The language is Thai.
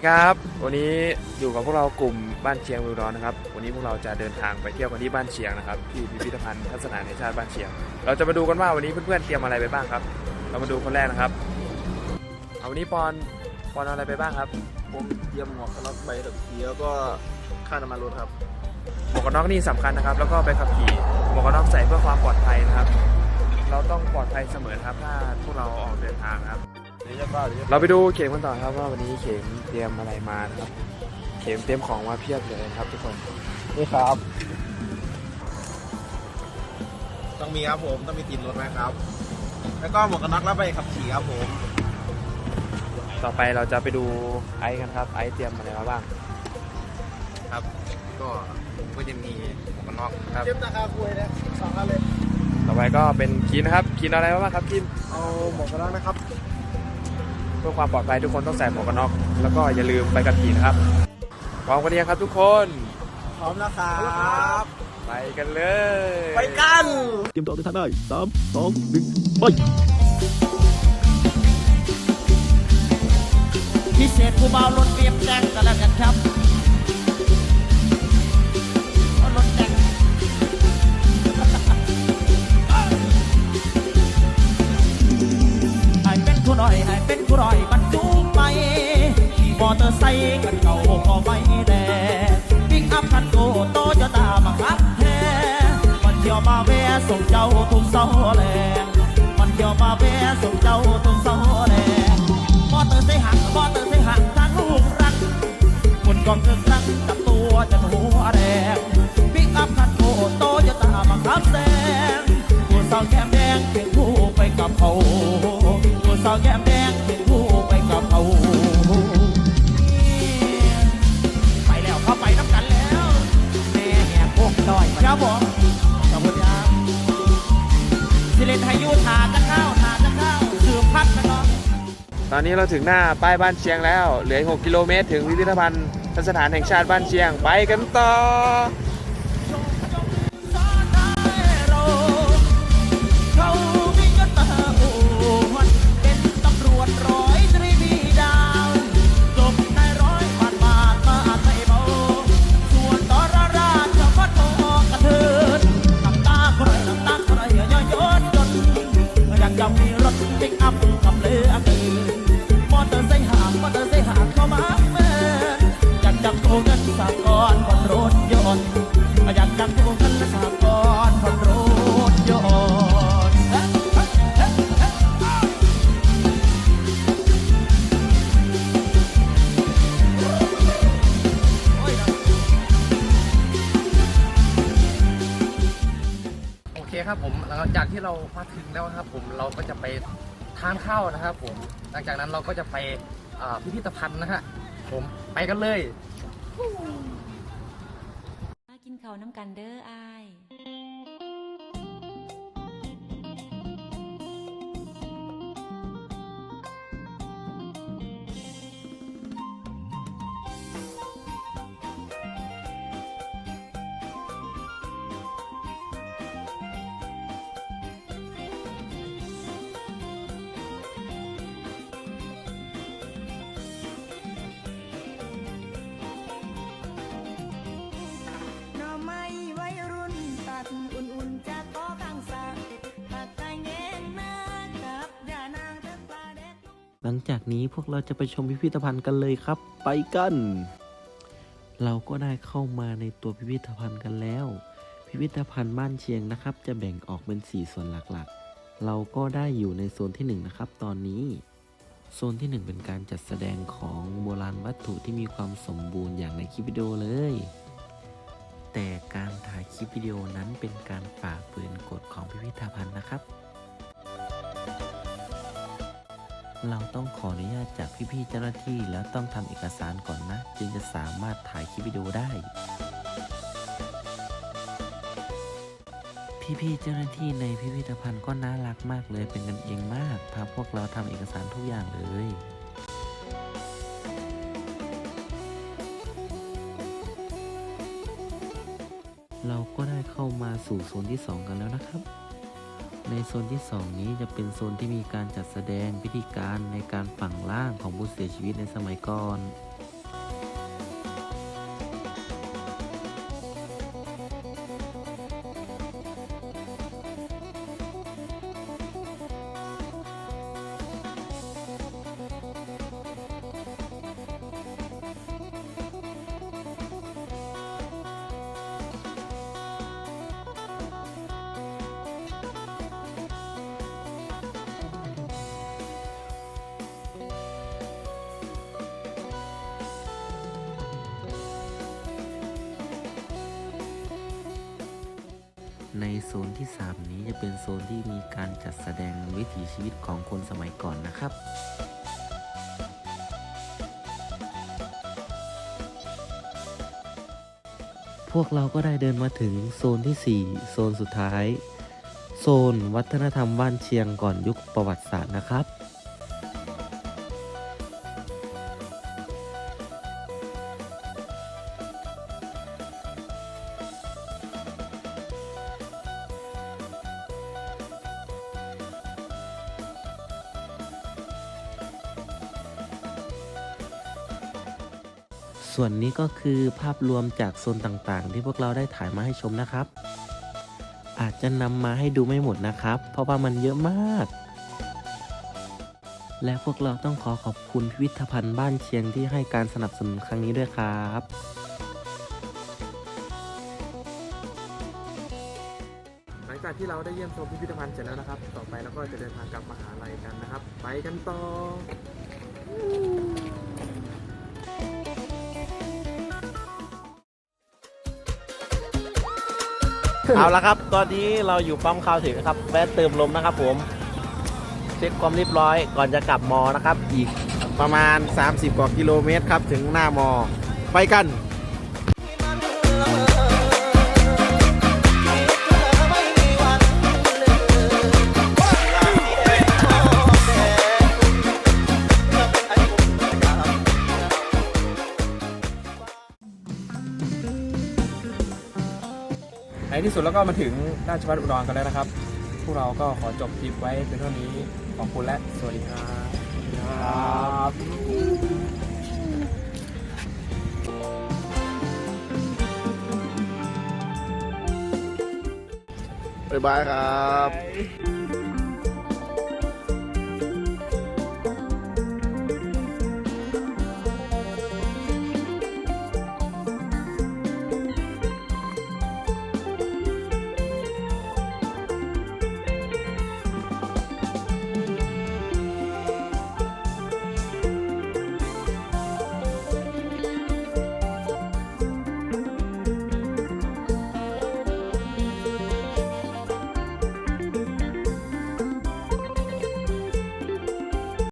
สวัสดีครับ วันนี้อยู่กับพวกเรากลุ่มบ้านเชียงวิวร้อนนะครับ วันนี้พวกเราจะเดินทางไปเที่ยวกันที่บ้านเชียงนะครับที่พิพิธภัณฑ์ทัศนาแห่งชาติบ้านเชียง เราจะมาดูกันว่าวันนี้เพื่อนๆเตรียมอะไรไปบ้างครับ เรามาดูคนแรกนะครับเอาวันนี้ปอนปอนเอาอะไรไปบ้างครับผมเตรียมหมวกกันน็อกใบขับขี่แล้วก็ค่าน้ำมันรถครับหมวกกันน็อกนี่สำคัญนะครับ แล้วก็ไปขับขี่หมวกกันน็อกใส่เพื่อความปลอดภัยนะครับ เราต้องปลอดภัยเสมอนะครับถ้าพวกเราออกเดินทางนะครับ เดี๋ยวจะบ้าเดี๋ยวจะเราไปดูเข็มกันต่อครับว่าวันนี้เข็มเตรียมอะไรมานะครับ เข็มเตรียมของมาเพียบเลยนะครับ ทุกคนนี่ครับ ต้องมีครับผมต้องมีติดรถนะครับ แล้วก็หมวกกันน็อกแล้วใบขับขี่ครับผม ต่อไปเราจะไปดูไอซ์กันครับ ไอซ์เตรียมอะไรมาบ้าง ครับ ก็ผมก็จะมีหมวกกันน็อกครับเจ็บราคาคุยนะสองคันเลย ต่อไปก็เป็นกินนะครับ กินอะไรมาบ้างครับกินเอาหมวกกันน็อกนะครับ เพื่อความปลอดภัยทุกคนต้องใส่หมวกกันน็อกแล้วก็อย่าลืมไปกับขี่นะครับพร้อมกันหรือยังครับทุกคน พร้อมแล้วครับไปกันเลย ไปกัน เตรียมตัวทุกท่านได้สามสองหนึ่งไปพิเศษผู้เบารถเตรียมแจ้งกันแล้วกันครับาทุกเสาแรงมันเกี่ยวมาแพ้ส่งเจ้าตรงเสาแรงมอเติร์ไซค์หักมอเติร์ไซค์หักทางลูกรักคนกองเกินครั้งจับ ตอนนี้เราถึงหน้าป้ายบ้านเชียงแล้ว เหลืออีก6กิโลเมตร ถึงพิพิธภัณฑ์สถานแห่งชาติบ้านเชียง ไปกันต่อ ครับผมหลังจากที่เรามาถึงแล้วนะครับผมเราก็จะไปทานข้าวนะครับผมหลังจากนั้นเราก็จะไปพิพิธภัณฑ์นะฮะผมไปกันเลยมากินข้าวน้ำกันเด้ออาย หลังจากนี้พวกเราจะไปชมพิพิธภัณฑ์กันเลยครับ ไปกัน เราก็ได้เข้ามาในตัวพิพิธภัณฑ์กันแล้ว พิพิธภัณฑ์บ้านเชียงนะครับ จะแบ่งออกเป็น 4 ส่วนหลักๆ เราก็ได้อยู่ในโซนที่ 1 นะครับ ตอนนี้โซนที่ 1 เป็นการจัดแสดงของโบราณวัตถุที่มีความสมบูรณ์อย่างในคลิปวิดีโอเลย แต่การถ่ายคลิปวิดีโอนั้นเป็นการฝ่า เราต้องขออนุญาตจากพี่ๆเจ้าหน้าที่ แล้วต้องทำเอกสารก่อนนะ จึงจะสามารถถ่ายคลิปวิดีโอได้ พี่ๆเจ้าหน้าที่ในพิพิธภัณฑ์ก็น่ารักมากเลยเป็นกันเองมาก พาพวกเราทำเอกสารทุกอย่างเลยเราก็ได้เข้ามาสู่โซนที่ 2 กันแล้วนะครับ ในโซนที่ 2 นี้จะเป็นโซนที่มีการจัดแสดงพิธีการในการฝังร่างของผู้เสียชีวิตในสมัยก่อน ในโซนที่ 3 นี้จะเป็นโซนที่มีการจัดแสดงวิถีชีวิตของคนสมัยก่อนนะครับพวกเราก็ได้เดินมาถึงโซนที่ 4 โซนสุดท้าย โซนวัฒนธรรมบ้านเชียงก่อนยุคประวัติศาสตร์นะครับ ส่วนนี้ก็คือภาพรวมจากโซนต่างๆ ที่พวกเราได้ถ่ายมาให้ชมนะครับ อาจจะนำมาให้ดูไม่หมดนะครับ เพราะว่ามันเยอะมาก และพวกเราต้องขอขอบคุณพิพิธภัณฑ์บ้านเชียงที่ให้การสนับสนุนครั้งนี้ด้วยครับหลังจากที่เราได้เยี่ยมชมพิพิธภัณฑ์เสร็จแล้วนะครับ ต่อไปเราก็จะเดินทางกลับมหาลัยกันนะครับ ไปกันต่อ เอาละครับ ตอนนี้เราอยู่ปั๊มข้าวถึงนะครับแวะเติมลมนะครับผม เช็คความเรียบร้อยก่อนจะกลับมอนะครับ อีกประมาณ 30 กว่ากิโลเมตรครับ ถึงหน้ามอ ไปกัน ที่สุดแล้วก็มาถึงราชวัฒอุดรกันแล้วนะครับ พวกเราก็ขอจบคลิปไว้เป็นเท่านี้ขอบคุณและสวัสดีครับครับบ๊ายบายครับ